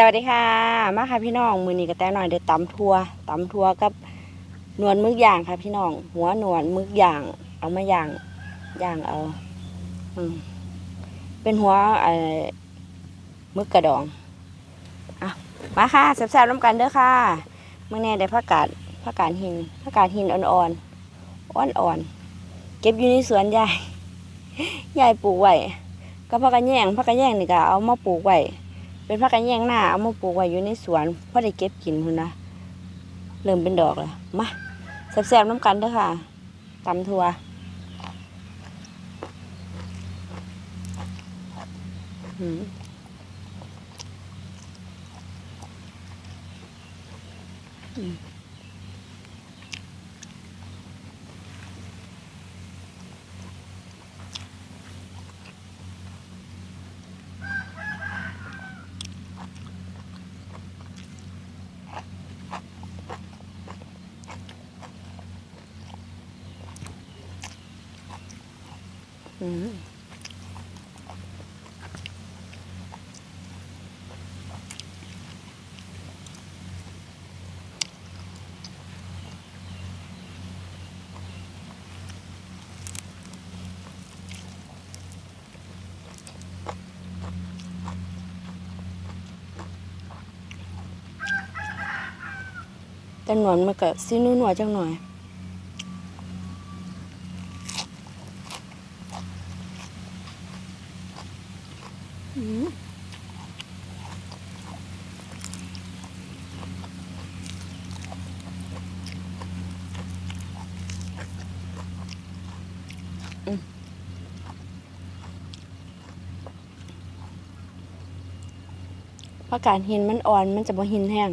สวัสดีค่ะ มาค่ะพี่น้อง มือนี้ก็แตหน่อยเดี๋ยวตำทัวตำทัวกับหนวดมึกย่างค่ะ พี่น้อง หัวหนวดมึกย่าง เอามาย่างย่างเอา อืมเป็นหัวอมึกกระดองอะมาค่ะแซ่บๆน้ำกันเด้อค่ะเมื่อแน่ได้ผักกาดผักกาดหินผักกาดหินอ่อนๆอ่อนๆเก็บอยู่ในสวนยายยายปลูกไว้ก็ผักกาดแยงผักกาดแยงนี่ก็เอามาปลูกไว้ เป็นผักกาดแยงหน้าเอามาปลูกไว้อยู่ในสวนพอได้เก็บกินพุ่นนะเริ่มเป็นดอกแล้วมาแซ่บๆน้ำกันเด้อค่ะตำทัวอืม แต่หนวดมันก็ซีนุ่นวดจังหน่อย เพราะการหินมันอ่อนมันจะบ่หินแห้ง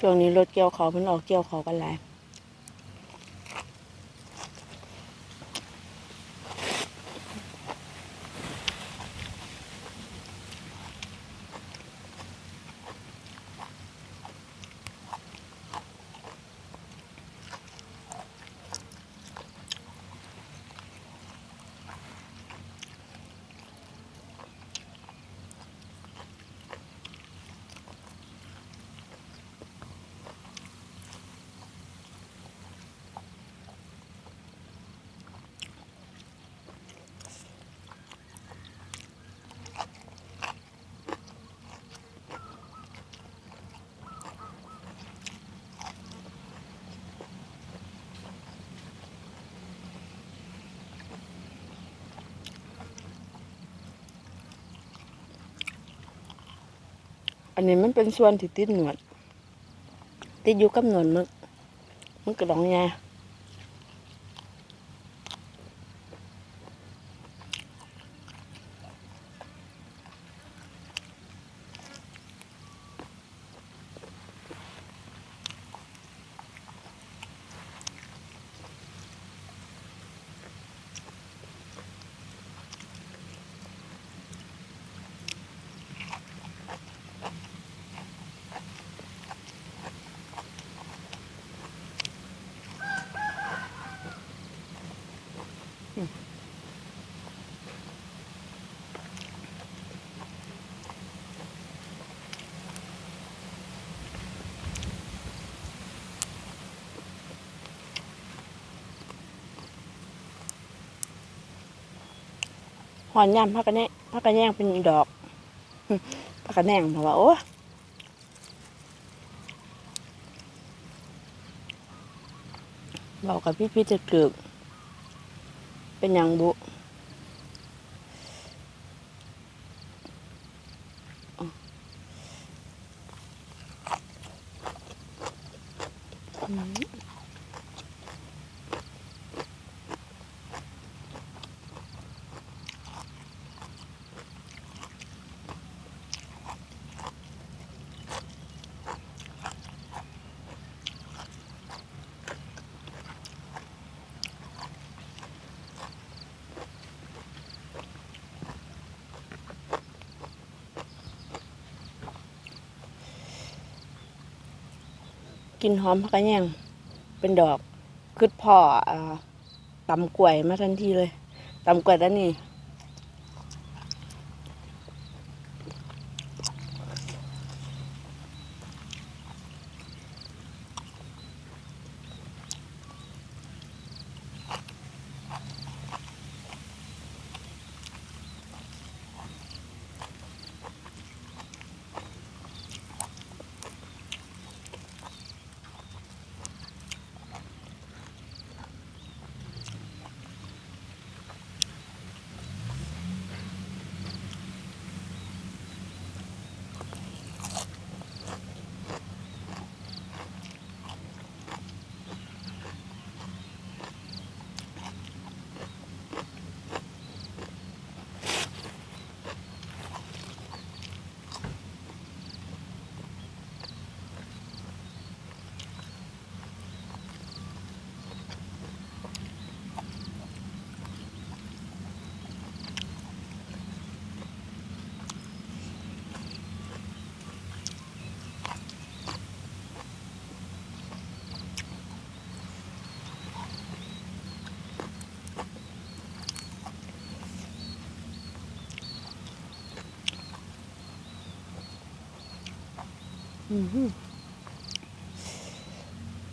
ช่วงนี้รถเกี่ยวเขามันออกเกี่ยวเขากันหลาย อันนี้มันเป็นส่วนที่ติดหนวด ติดอยู่กับหนวดมึกมึกกระดองยา หอนยำพักกระแนงพักกระแนงเป็นดอกพักกระแนงบอกว่าโอ้บอกกับพี่พี่จะเกือเป็นยังบุ กินหอมพักกันแยงเป็นดอกคือพ่ออ่าตำกล้วยมาทันทีเลยตำกล้วยด้านนี้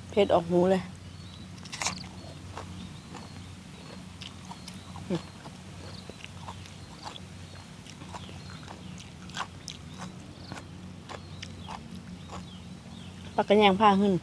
เผ็ดออกหูเลย ปักกระแยางผ้าขึ้น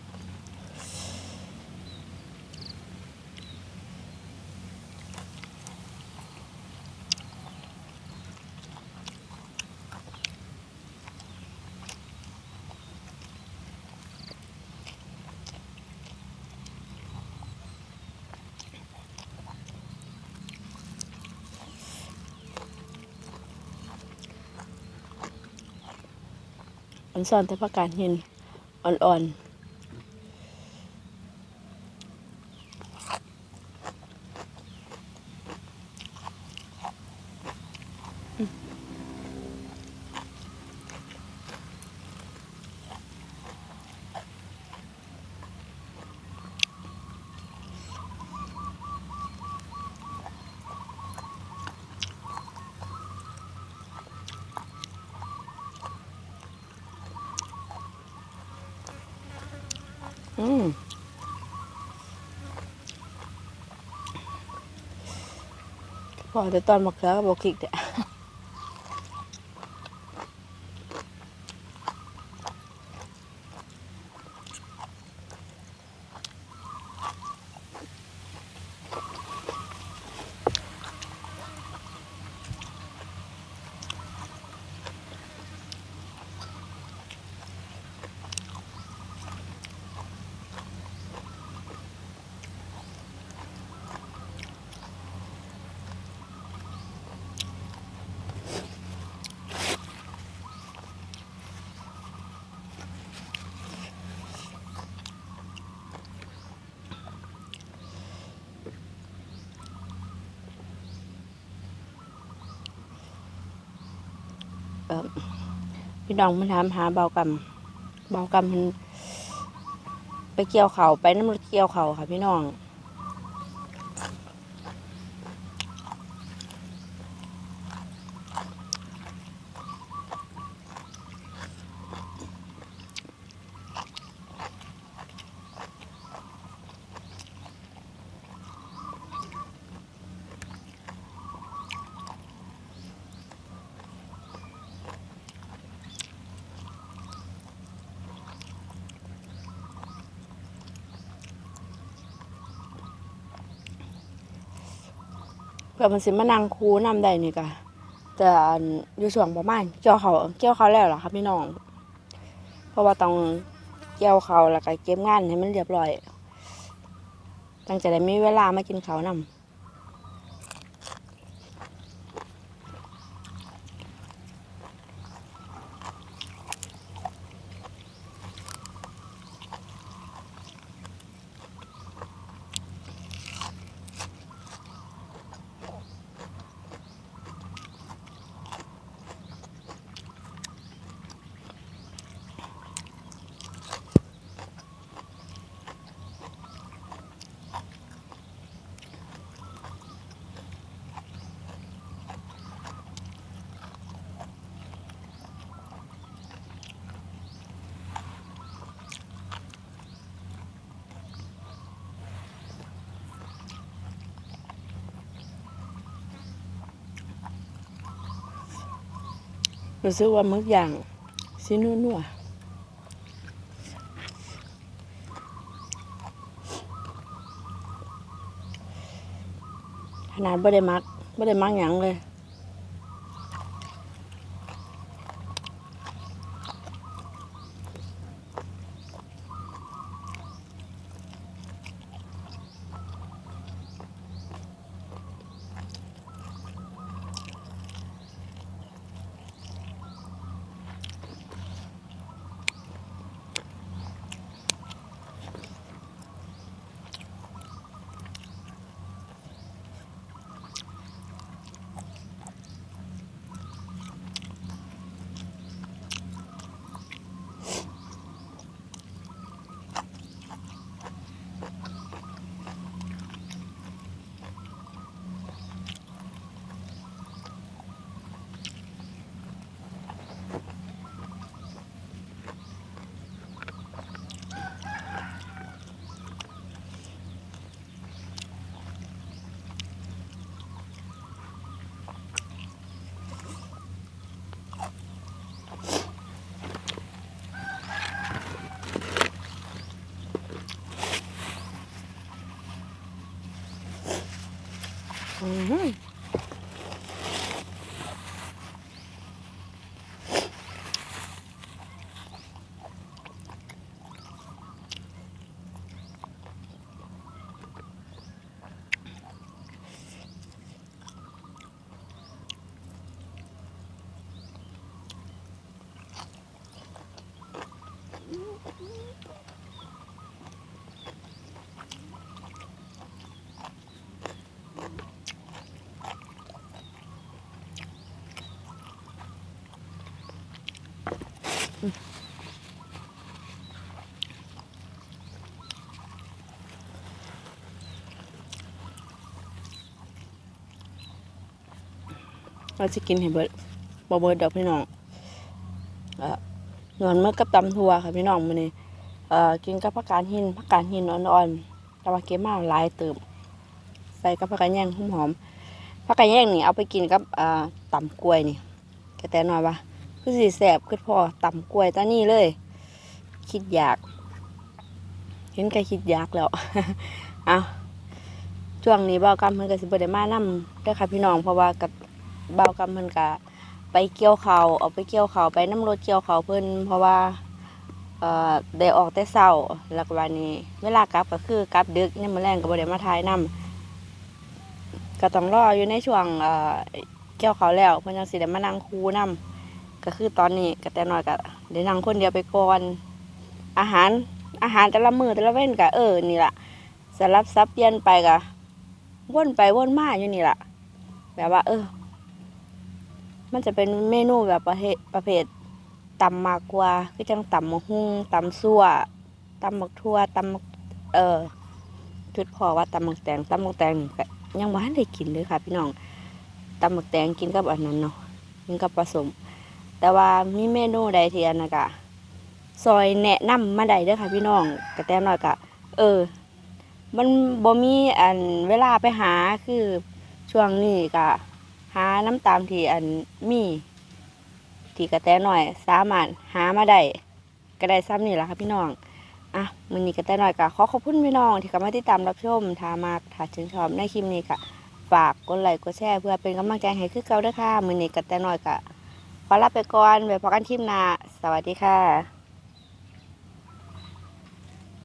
อันซ่อนแต่ประการเห็นอ่อนๆ อืมพอแต่ตอนมะเขือก็บอกคลิกเด้ พี่น้องมันถามหาเบากรรมเบากรรมมันไปเกี่ยวเขาไปน้ำรถเกี่ยวเขาค่ะพี่น้อง พื่อมันสิมานั่งคูนำได้นี่กะแต่อยู่ช่วงประมาณเกี่ยวเขาเกี่ยวเขาแล้วหรอครับพี่น้อง เพราะว่าต้องเกี่ยวเขาแล้วก็เก็บงานให้มันเรียบร้อยตั้งจได้มีเวลามากินเขาวนำ รู้สึกว่ามึกอย่างสินุ่นัวขนาดไม่ได้มักไม่ได้มักหยังเลย เราจะกินให้เบิดบ่เบิดดอกพี่น้องอ่อนเมื่อกับตำทัวค่ะพี่น้องมื้อนี้เอ่อกินกับผักกาดหินผักกาดหินอ่อนๆแต่ว่าเก็บมาหลายเติมใส่กับผักกาดแยงหอมๆผักกาดแยงนี่เอาไปกินกับอ่าตำกล้วยนี่กระแตน้อยว่าคือสิแซ่บคือพอตำกล้วยตานี่เลย คิดอยาก เห็นก็คิดอยากแล้วเอาช่วงนี้บากรรมเพิ่นก็สิบ่ได้มานำเด้อค่ะพี่น้องเพราะว่ากับ บากรรมเพิ่นก็ไปเกี่ยวเขาเอาไปเกี่ยวเขาไปน้ำรถเกี่ยวเขาเพิ่นเพราะว่าเอ่อได้ออกแต่เช้าแล้วก็วันนี้ เวลากลับก็คือกลับดึกเนี่ยามมื้อแรงก็บ่ได้มาถ่ายนํก็ต้องรออยู่ในช่วงเอ่อเกี่ยวเขาแล้วเพิ่นจังสิได้มานั่งคูนํก็คือตอนนี้ก็แต่น้อยก็ได้นั่งคนเดียวไปก่อนอาหารอาหารแต่ละมือแต่ละเว้นก็เออนี่ล่ะสลับซับเปลี่ยนไปก็วนไปวนมาอยู่นี่ล่ะแบบว่า เออ มันจะเป็นเมนูแบบประเภทประเภทตำมากกว่าคือจังตำมะฮุ่งตำซั่วตำมักทั่วตำมักเอ่อชุดพอว่าตำมักแตงตำมักแตงยังบ่ทันได้กินเลยค่ะ พี่น้องตำมักแตงกินกับอันนั้นเนาะกินกับผสม แต่ว่ามีเมนูใดที่อันนั้นก็ซอยแนะนำมาได้เด้อค่ะ พี่น้องกระแตมน้อยกะ เออ มันบ่มีอันเวลาไปหาคือช่วงนี้กะ หาน้ำตามที่อันมีที่กระแตหน้อย สามารถหามาได้ก็ได้ซ้ำนี่แหละค่ะพี่น้องอะมือนี้กระแตหน้อยกะขอขอบคุณพี่น้อง ที่เข้ามาติดตามรับชมถ้ามากถ้าชื่นชอบในคลิปนี้กะฝากกดไลค์กดแชร์เพื่อเป็นกำลังใจให้คือเก่าด้อค่ะมือนี้ก็แต่น้อยก็ขอลาไปก่อนไว้พบกันคลิปหน้าสวัสดีค่ะ